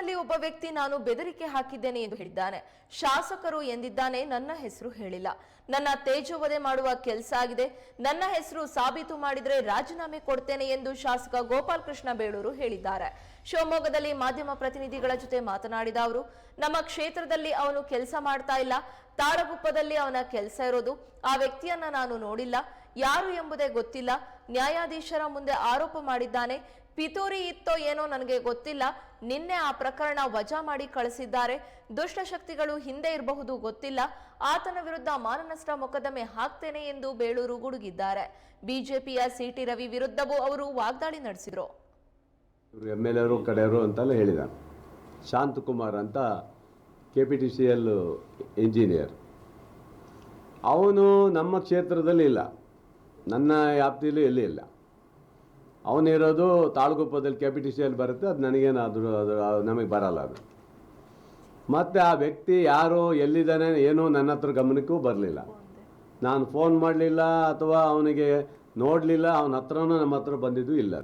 ಫೋನ್ನಲ್ಲಿ ಒಬ್ಬ ವ್ಯಕ್ತಿ ನಾನು ಬೆದರಿಕೆ ಹಾಕಿದ್ದೇನೆ ಎಂದು ಹೇಳಿದ್ದಾನೆ. ಶಾಸಕರು ಎಂದಿದ್ದಾನೆ ನನ್ನ ಹೆಸರು ಹೇಳಿಲ್ಲ. ನನ್ನ ತೇಜೋವಧೆ ಮಾಡುವ ಕೆಲಸ ಆಗಿದೆ. ನನ್ನ ಹೆಸರು ಸಾಬೀತು ಮಾಡಿದರೆ ರಾಜೀನಾಮೆ ಕೊಡ್ತೇನೆ ಎಂದು ಶಾಸಕ ಗೋಪಾಲ್ ಕೃಷ್ಣ ಬೇಳೂರು ಹೇಳಿದ್ದಾರೆ. ಶಿವಮೊಗ್ಗದಲ್ಲಿ ಮಾಧ್ಯಮ ಪ್ರತಿನಿಧಿಗಳ ಜೊತೆ ಮಾತನಾಡಿದ ಅವರು, ನಮ್ಮ ಕ್ಷೇತ್ರದಲ್ಲಿ ಅವನು ಕೆಲಸ ಮಾಡ್ತಾ ಇಲ್ಲ. ತಾಳಗುಪ್ಪದಲ್ಲಿ ಅವನ ಕೆಲಸ ಇರೋದು. ಆ ವ್ಯಕ್ತಿಯನ್ನ ನಾನು ನೋಡಿಲ್ಲ. ಯಾರು ಎಂಬುದೇ ಗೊತ್ತಿಲ್ಲ. ನ್ಯಾಯಾಧೀಶರ ಮುಂದೆ ಆರೋಪ ಮಾಡಿದ್ದಾನೆ. ಪಿತೂರಿ ಇತ್ತೋ ಏನೋ ನನಗೆ ಗೊತ್ತಿಲ್ಲ. ನಿನ್ನೆ ಆ ಪ್ರಕರಣ ವಜಾ ಮಾಡಿ ಕಳಿಸಿದ್ದಾರೆ. ದುಷ್ಟಶಕ್ತಿಗಳು ಹಿಂದೆ ಇರಬಹುದು ಗೊತ್ತಿಲ್ಲ. ಆತನ ವಿರುದ್ಧ ಮಾನನಷ್ಟ ಮೊಕದ್ದಮೆ ಹಾಕ್ತೇನೆ ಎಂದು ಬೇಳೂರು ಗುಡುಗಿದ್ದಾರೆ. ಬಿಜೆಪಿಯ ಸಿಟಿ ರವಿ ವಿರುದ್ಧವೂ ಅವರು ವಾಗ್ದಾಳಿ ನಡೆಸಿದರು. ಎಂ ಎಲ್ ಎರು ಕಡೆಯವರು ಅಂತೆಲ್ಲ ಹೇಳಿದ ಶಾಂತಕುಮಾರ್ ಅಂತ K P T C L engineer ಅವನು ನಮ್ಮ ಕ್ಷೇತ್ರದಲ್ಲಿ ಇಲ್ಲ. ನನ್ನ ವ್ಯಾಪ್ತಿಯಲ್ಲೂ ಎಲ್ಲಿ ಇಲ್ಲ. ಅವನಿರೋದು ತಾಳಗುಪ್ಪದಲ್ಲಿ ಕೆ ಪಿ ಟಿ ಸಿಯಲ್ಲಿ ಬರುತ್ತೆ, ಅದು ನನಗೇನು ಅದು ನಮಗೆ ಬರಲ್ಲ ಅದು. ಮತ್ತು ಆ ವ್ಯಕ್ತಿ ಯಾರು ಎಲ್ಲಿದ್ದಾನೆ ಏನೂ ನನ್ನ ಹತ್ರ ಗಮನಕ್ಕೂ ಬರಲಿಲ್ಲ. ನಾನು ಫೋನ್ ಮಾಡಲಿಲ್ಲ ಅಥವಾ ಅವನಿಗೆ ನೋಡಲಿಲ್ಲ, ಅವನ ಹತ್ರನೂ ನಮ್ಮ ಹತ್ರ ಬಂದಿದ್ದು ಇಲ್ಲ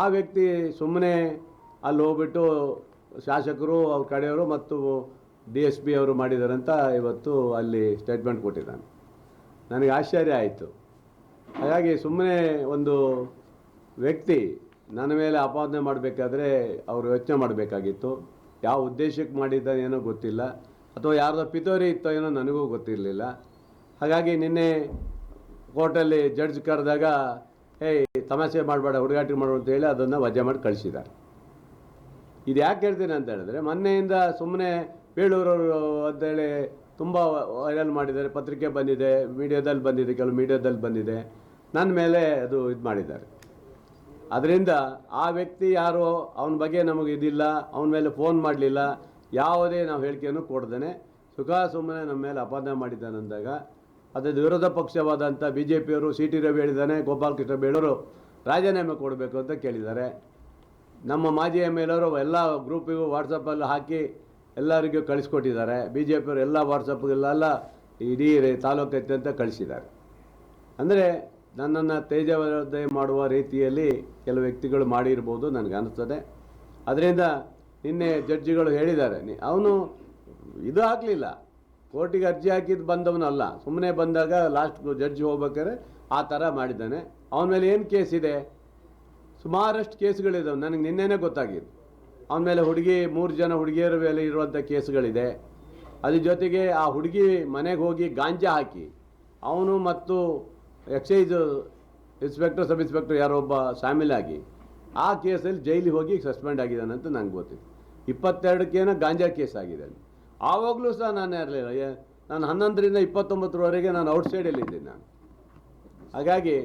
ಆ ವ್ಯಕ್ತಿ ಸುಮ್ಮನೆ ಅಲ್ಲಿ ಹೋಗ್ಬಿಟ್ಟು ಶಾಸಕರು, ಅವ್ರ ಕಡೆಯವರು ಮತ್ತು ಡಿ ಎಸ್ ಪಿ ಅವರು ಮಾಡಿದಾರಂತ ಇವತ್ತು ಅಲ್ಲಿ ಸ್ಟೇಟ್ಮೆಂಟ್ ಕೊಟ್ಟಿದ್ದಾನೆ. ನನಗೆ ಆಶ್ಚರ್ಯ ಆಯಿತು. ಹಾಗಾಗಿ ಸುಮ್ಮನೆ ಒಂದು ವ್ಯಕ್ತಿ ನನ್ನ ಮೇಲೆ ಆಪಾದನೆ ಮಾಡಬೇಕಾದ್ರೆ ಅವರು ಯೋಚನೆ ಮಾಡಬೇಕಾಗಿತ್ತು. ಯಾವ ಉದ್ದೇಶಕ್ಕೆ ಮಾಡಿದ್ದಾನೆ ಏನೋ ಗೊತ್ತಿಲ್ಲ. ಅಥವಾ ಯಾರ್ದೋ ಪಿತೋರಿ ಇತ್ತೋ ಏನೋ ನನಗೂ ಗೊತ್ತಿರಲಿಲ್ಲ. ಹಾಗಾಗಿ ನಿನ್ನೆ ಕೋರ್ಟಲ್ಲಿ ಜಡ್ಜ್ ಕರೆದಾಗ ಏಯ್ ತಮಾಷೆ ಮಾಡಬೇಡ, ಹುಡುಗಾಟ ಮಾಡು ಅಂತ ಹೇಳಿ ಅದನ್ನು ವಜಾ ಮಾಡಿ ಕಳಿಸಿದ್ದಾರೆ. ಇದು ಯಾಕೆ ಹೇಳ್ತೀನಿ ಅಂತ ಹೇಳಿದ್ರೆ, ಮೊನ್ನೆಯಿಂದ ಸುಮ್ಮನೆ ಬೇಳೂರವರು ಅಂತೇಳಿ ತುಂಬ ವೈರಲ್ ಮಾಡಿದ್ದಾರೆ. ಪತ್ರಿಕೆ ಬಂದಿದೆ, ಮೀಡಿಯಾದಲ್ಲಿ ಬಂದಿದೆ, ಕೆಲವು ಮೀಡಿಯಾದಲ್ಲಿ ಬಂದಿದೆ. ನನ್ನ ಮೇಲೆ ಅದು ಇದು ಮಾಡಿದ್ದಾರೆ. ಅದರಿಂದ ಆ ವ್ಯಕ್ತಿ ಯಾರೋ ಅವನ ಬಗ್ಗೆ ನಮಗೆ ಇದಿಲ್ಲ, ಅವನ ಮೇಲೆ ಫೋನ್ ಮಾಡಲಿಲ್ಲ, ಯಾವುದೇ ನಾವು ಹೇಳಿಕೆಯನ್ನು ಕೊಡ್ದೇನೆ. ಸುಖ ಸುಮ್ಮನೆ ನಮ್ಮ ಮೇಲೆ ಅಪಾದನೆ ಮಾಡಿದ್ದಾನೆ ಅಂದಾಗ ಅದರ ವಿರೋಧ ಪಕ್ಷವಾದಂಥ ಬಿ ಜೆ ಪಿಯವರು ಸಿ ಟಿ ರವಿ ಹೇಳಿದ್ದಾನೆ ಗೋಪಾಲಕೃಷ್ಣ ಬೇಳೂರು ರಾಜೀನಾಮೆ ಕೊಡಬೇಕು ಅಂತ ಕೇಳಿದ್ದಾರೆ. ನಮ್ಮ ಮಾಜಿ ಎಂ ಎಲ್ ಅವರು ಎಲ್ಲ ಗ್ರೂಪಿಗೂ ವಾಟ್ಸಪ್ಪಲ್ಲಿ ಹಾಕಿ ಎಲ್ಲರಿಗೂ ಕಳಿಸ್ಕೊಟ್ಟಿದ್ದಾರೆ. ಬಿ ಜೆ ಪಿಯವರು ಎಲ್ಲ ವಾಟ್ಸಪ್ಗೆಲ್ಲ ಇಡೀ ತಾಲೂಕು ಅಂತ ಕಳಿಸಿದ್ದಾರೆ. ಅಂದರೆ ನನ್ನನ್ನು ತೇಜವಧೆ ಮಾಡುವ ರೀತಿಯಲ್ಲಿ ಕೆಲವು ವ್ಯಕ್ತಿಗಳು ಮಾಡಿರ್ಬೋದು ನನಗೆ ಅನ್ನಿಸ್ತದೆ ಅದರಿಂದ ನಿನ್ನೆ ಜಡ್ಜಿಗಳು ಹೇಳಿದ್ದಾರೆ. ಅವನು ಇದು ಆಗಲಿಲ್ಲ. ಕೋರ್ಟಿಗೆ ಅರ್ಜಿ ಹಾಕಿದ್ದು ಬಂದವನಲ್ಲ ಸುಮ್ಮನೆ ಬಂದಾಗ ಲಾಸ್ಟ್ ಜಡ್ಜ್ ಹೋಗ್ಬೇಕಾದ್ರೆ ಆ ಥರ ಮಾಡಿದ್ದಾನೆ. ಅವನ ಮೇಲೆ ಏನು ಕೇಸ್ ಇದೆ? ಸುಮಾರಷ್ಟು ಕೇಸ್ಗಳಿದ್ದಾವೆ ನನಗೆ ನಿನ್ನೆನೇ ಗೊತ್ತಾಗಿದ್ದು. ಅವನ ಮೇಲೆ ಹುಡುಗಿ, ಮೂರು ಜನ ಹುಡುಗಿಯರ ಮೇಲೆ ಇರುವಂಥ ಕೇಸ್ಗಳಿದೆ. ಅದ್ರ ಜೊತೆಗೆ ಆ ಹುಡುಗಿ ಮನೆಗೆ ಹೋಗಿ ಗಾಂಜಾ ಹಾಕಿ. ಅವನು ಮತ್ತು ಎಕ್ಸೈಸ್ ಇನ್ಸ್ಪೆಕ್ಟರ್, ಸಬ್ ಇನ್ಸ್ಪೆಕ್ಟರ್ ಯಾರೋ ಒಬ್ಬ ಶಾಮೀಲ್ ಆಗಿ ಆ ಕೇಸಲ್ಲಿ ಜೈಲಿಗೆ ಹೋಗಿ ಸಸ್ಪೆಂಡ್ ಆಗಿದ್ದಾನೆ ಅಂತ ನಂಗೆ ಗೊತ್ತಿತ್ತು ಇಪ್ಪತ್ತೆರಡಕ್ಕೇನೋ ಗಾಂಜಾ ಕೇಸ್ ಆಗಿದೆ ಆವಾಗಲೂ ಸಹ ನಾನು ಇರಲಿಲ್ಲ ನಾನು ಹನ್ನೊಂದರಿಂದ ಇಪ್ಪತ್ತೊಂಬತ್ತರವರೆಗೆ ನಾನು ಔಟ್ಸೈಡಲ್ಲಿದ್ದೀನಿ ನಾನು. ಹಾಗಾಗಿ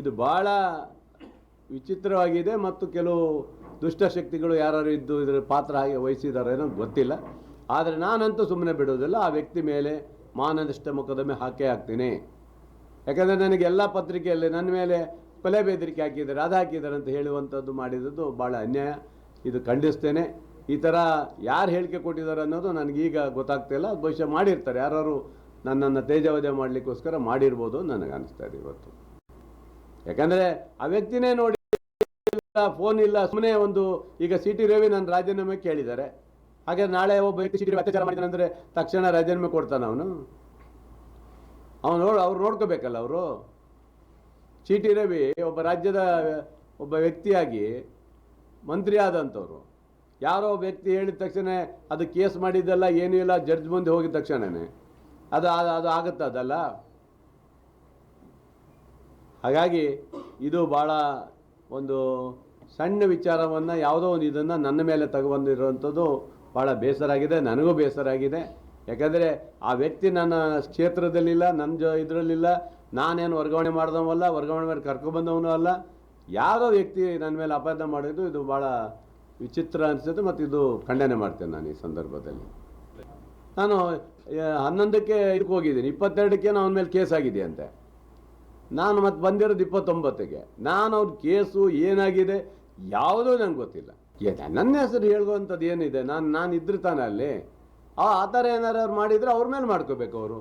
ಇದು ಭಾಳ ವಿಚಿತ್ರವಾಗಿದೆ ಮತ್ತು ಕೆಲವು ದುಷ್ಟಶಕ್ತಿಗಳು ಯಾರು ಇದ್ದು ಇದರ ಪಾತ್ರ ಹಾಗೆ ವಹಿಸಿದಾರೇನೋ ಗೊತ್ತಿಲ್ಲ. ಆದರೆ ನಾನಂತೂ ಸುಮ್ಮನೆ ಬಿಡೋದಿಲ್ಲ. ಆ ವ್ಯಕ್ತಿ ಮೇಲೆ ಮಾನನಷ್ಟ ಮೊಕದ್ದಮೆ ಹಾಕೇ ಹಾಕ್ತೀನಿ. ಯಾಕಂದರೆ ನನಗೆ ಎಲ್ಲ ಪತ್ರಿಕೆಯಲ್ಲಿ ನನ್ನ ಮೇಲೆ ಕೊಲೆ ಬೆದರಿಕೆ ಹಾಕಿದ್ದಾರೆ, ಅದು ಹಾಕಿದ್ದಾರೆ ಅಂತ ಹೇಳುವಂಥದ್ದು ಮಾಡಿದ್ದು ಭಾಳ ಅನ್ಯಾಯ. ಇದು ಖಂಡಿಸ್ತೇನೆ. ಈ ಥರ ಯಾರು ಹೇಳಿಕೆ ಕೊಟ್ಟಿದ್ದಾರೆ ಅನ್ನೋದು ನನಗೀಗ ಗೊತ್ತಾಗ್ತಿಲ್ಲ ಬಹುಶಃ ಮಾಡಿರ್ತಾರೆ. ಯಾರು ನನ್ನನ್ನು ತೇಜವಧೆ ಮಾಡಲಿಕ್ಕೋಸ್ಕರ ಮಾಡಿರ್ಬೋದು ನನಗೆ ಅನಿಸ್ತಾ ಇದೆ ಇವತ್ತು. ಯಾಕಂದರೆ ಆ ವ್ಯಕ್ತಿನೇ ನೋಡಿ ಫೋನ್ ಇಲ್ಲ ಸುಮ್ಮನೆ ಒಂದು ಈಗ ಸಿ ಟಿ ರವಿ ನನ್ನ ರಾಜೀನಾಮೆ ಕೇಳಿದ್ದಾರೆ. ಹಾಗೆ ನಾಳೆ ಒಬ್ಬ ವ್ಯಕ್ತಿ ಸಿ ಟಿ ಅತ್ಯಾಚಾರ ಮಾಡಿದ್ದಾನೆ ಅಂದರೆ ತಕ್ಷಣ ರಾಜೀನಾಮೆ ಕೊಡ್ತಾನೆ ಅವನು. ಅವನು ನೋಡ್, ಅವ್ರು ನೋಡ್ಕೋಬೇಕಲ್ಲ ಅವರು? ಸಿ ಟಿ ರವಿ ಒಬ್ಬ ರಾಜ್ಯದ ಒಬ್ಬ ವ್ಯಕ್ತಿಯಾಗಿ ಮಂತ್ರಿ ಆದಂಥವ್ರು. ಯಾರೋ ವ್ಯಕ್ತಿ ಹೇಳಿದ ತಕ್ಷಣ ಅದು ಕೇಸ್ ಮಾಡಿದ್ದಲ್ಲ ಏನೂ ಇಲ್ಲ, ಜಡ್ಜ್ ಮುಂದೆ ಹೋಗಿದ ತಕ್ಷಣನೇ. ಅದು ಅದು- ಅದು ಆಗುತ್ತಾ ಅದಲ್ಲ? ಹಾಗಾಗಿ ಇದು ಭಾಳ ಒಂದು ಸಣ್ಣ ವಿಚಾರವನ್ನು ಯಾವುದೋ ಒಂದು ಇದನ್ನು ನನ್ನ ಮೇಲೆ ತಗೊಬಂದಿರುವಂಥದ್ದು ಭಾಳ ಬೇಸರ ಆಗಿದೆ, ನನಗೂ ಬೇಸರ ಆಗಿದೆ. ಯಾಕಂದರೆ ಆ ವ್ಯಕ್ತಿ ನನ್ನ ಕ್ಷೇತ್ರದಲ್ಲಿಲ್ಲ ನನ್ನ ಜ ಇದರಲ್ಲಿಲ್ಲ, ನಾನೇನು ವರ್ಗಾವಣೆ ಮಾಡಿದವಲ್ಲ ವರ್ಗಾವಣೆ ಮೇಲೆ ಕರ್ಕೊಬಂದವನು ಅಲ್ಲ. ಯಾರೋ ವ್ಯಕ್ತಿ ನನ್ನ ಮೇಲೆ ಅಪಾಯ ಮಾಡಿದ್ದು ಇದು ಭಾಳ ವಿಚಿತ್ರ ಅನಿಸುತ್ತೆ ಮತ್ತು ಇದು ಖಂಡನೆ ಮಾಡ್ತೇನೆ ನಾನು ಈ ಸಂದರ್ಭದಲ್ಲಿ. ನಾನು ಹನ್ನೊಂದಕ್ಕೆ ಇದಕ್ಕೆ ಹೋಗಿದ್ದೀನಿ, ಇಪ್ಪತ್ತೆರಡಕ್ಕೆ ನಾನು ಅವನ ಮೇಲೆ ಕೇಸ್ ಆಗಿದೆಯಂತೆ. ನಾನು ಮತ್ತೆ ಬಂದಿರೋದು ಇಪ್ಪತ್ತೊಂಬತ್ತಿಗೆ ನಾನು ಅವ್ರ ಕೇಸು ಏನಾಗಿದೆ, ಯಾವುದೂ ನಂಗೆ ಗೊತ್ತಿಲ್ಲ. ನನ್ನ ಹೆಸರು ಹೇಳುವಂಥದ್ದು ಏನಿದೆ? ನಾನು ನಾನು ಇದ್ರೆ ತಾನೆ ಅಲ್ಲಿ? ಆ ಆ ಥರ ಏನಾರು ಅವ್ರು ಮಾಡಿದರೆ ಅವ್ರ ಮೇಲೆ ಮಾಡ್ಕೋಬೇಕು ಅವರು.